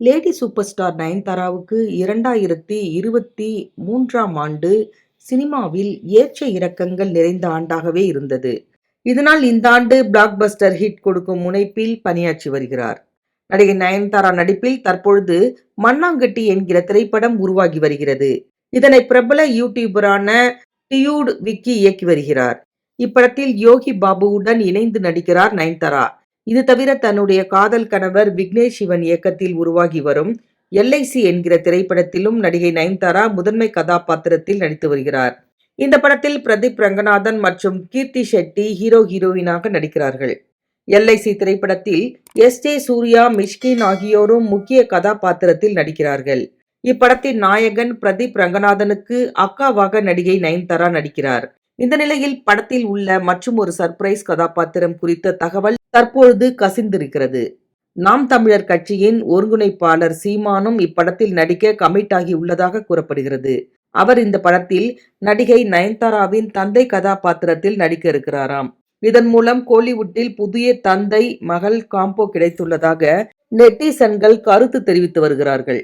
Lady super star நயன்தாராவுக்கு இரண்டாயிரத்தி இருபத்தி மூன்றாம் ஆண்டு சினிமாவில் ஏற்ற இறக்கங்கள் நிறைந்த ஆண்டாகவே இருந்தது. இதனால் இந்த ஆண்டு பிளாக் பஸ்டர் ஹிட் கொடுக்கும் முனைப்பில் பணியாற்றி வருகிறார். நடிகை நயன்தாரா நடிப்பில் தற்பொழுது மண்ணாங்கட்டி என்கிற திரைப்படம் உருவாகி வருகிறது. இதனை பிரபல யூடியூபரான டியூட் விக்கி இயக்கி வருகிறார். இப்படத்தில் யோகி பாபுவுடன் இணைந்து நடிக்கிறார் நயன்தாரா. இது தவிர தன்னுடைய காதல் கணவர் விக்னேஷ் சிவன் இயக்கத்தில் உருவாகி வரும் எல்ஐசி என்கிற திரைப்படத்திலும் நடிகை நயன்தாரா முதன்மை கதாபாத்திரத்தில் நடித்து வருகிறார். இந்த படத்தில் பிரதீப் ரங்கநாதன் மற்றும் கீர்த்தி ஷெட்டி ஹீரோ ஹீரோயினாக நடிக்கிறார்கள். எல்ஐசி திரைப்படத்தில் எஸ் ஜே சூர்யா மிஷ்கின் ஆகியோரும் முக்கிய கதாபாத்திரத்தில் நடிக்கிறார்கள். இப்படத்தின் நாயகன் பிரதீப் ரங்கநாதனுக்கு அக்காவாக நடிகை நயன்தாரா நடிக்கிறார். இந்த நிலையில் படத்தில் உள்ள மற்றும் ஒரு சர்ப்ரைஸ் கதாபாத்திரம் குறித்த தகவல் தற்பொழுது கசிந்திருக்கிறது. நாம் தமிழர் கட்சியின் ஒருங்கிணைப்பாளர் சீமானும் இப்படத்தில் நடிக்க கமிட் ஆகி உள்ளதாக கூறப்படுகிறது. அவர் இந்த படத்தில் நடிகை நயன்தாராவின் தந்தை கதாபாத்திரத்தில் நடிக்க இருக்கிறாராம். இதன் மூலம் கோலிவுட்டில் புதிய தந்தை மகள் காம்போ கிடைத்துள்ளதாக நெட்டிசன்கள் கருத்து தெரிவித்து வருகிறார்கள்.